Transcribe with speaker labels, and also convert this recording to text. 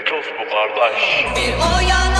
Speaker 1: Metos bu kardeş.
Speaker 2: Bir o yana